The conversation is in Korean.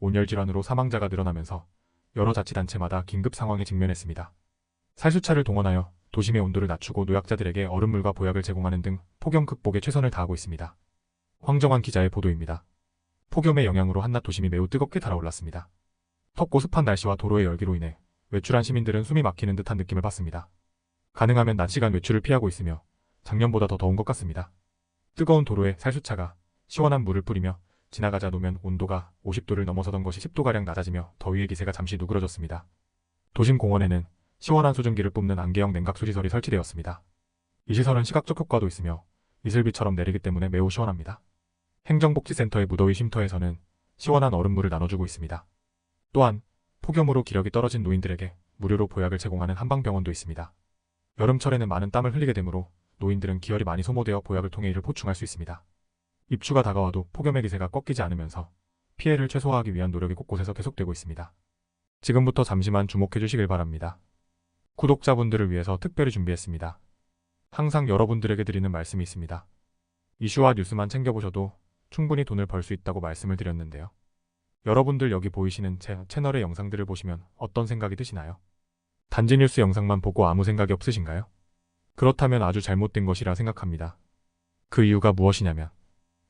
온열 질환으로 사망자가 늘어나면서 여러 자치단체마다 긴급 상황에 직면했습니다. 살수차를 동원하여 도심의 온도를 낮추고 노약자들에게 얼음물과 보약을 제공하는 등 폭염 극복에 최선을 다하고 있습니다. 황정환 기자의 보도입니다. 폭염의 영향으로 한낮 도심이 매우 뜨겁게 달아올랐습니다. 덥고 습한 날씨와 도로의 열기로 인해 외출한 시민들은 숨이 막히는 듯한 느낌을 받습니다. 가능하면 낮 시간 외출을 피하고 있으며 작년보다 더 더운 것 같습니다. 뜨거운 도로에 살수차가 시원한 물을 뿌리며 지나가자 놓으면 온도가 50도를 넘어서던 것이 10도가량 낮아지며 더위의 기세가 잠시 누그러졌습니다. 도심 공원에는 시원한 수증기를 뿜는 안개형 냉각수 시설이 설치되었습니다. 이 시설은 시각적 효과도 있으며 이슬비처럼 내리기 때문에 매우 시원합니다. 행정복지센터의 무더위 쉼터에서는 시원한 얼음물을 나눠주고 있습니다. 또한 폭염으로 기력이 떨어진 노인들에게 무료로 보약을 제공하는 한방병원도 있습니다. 여름철에는 많은 땀을 흘리게 되므로 노인들은 기혈이 많이 소모되어 보약을 통해 이를 보충할 수 있습니다. 입추가 다가와도 폭염의 기세가 꺾이지 않으면서 피해를 최소화하기 위한 노력이 곳곳에서 계속되고 있습니다. 지금부터 잠시만 주목해 주시길 바랍니다. 구독자분들을 위해서 특별히 준비했습니다. 항상 여러분들에게 드리는 말씀이 있습니다. 이슈와 뉴스만 챙겨보셔도 충분히 돈을 벌 수 있다고 말씀을 드렸는데요. 여러분들 여기 보이시는 제 채널의 영상들을 보시면 어떤 생각이 드시나요? 단지 뉴스 영상만 보고 아무 생각이 없으신가요? 그렇다면 아주 잘못된 것이라 생각합니다. 그 이유가 무엇이냐면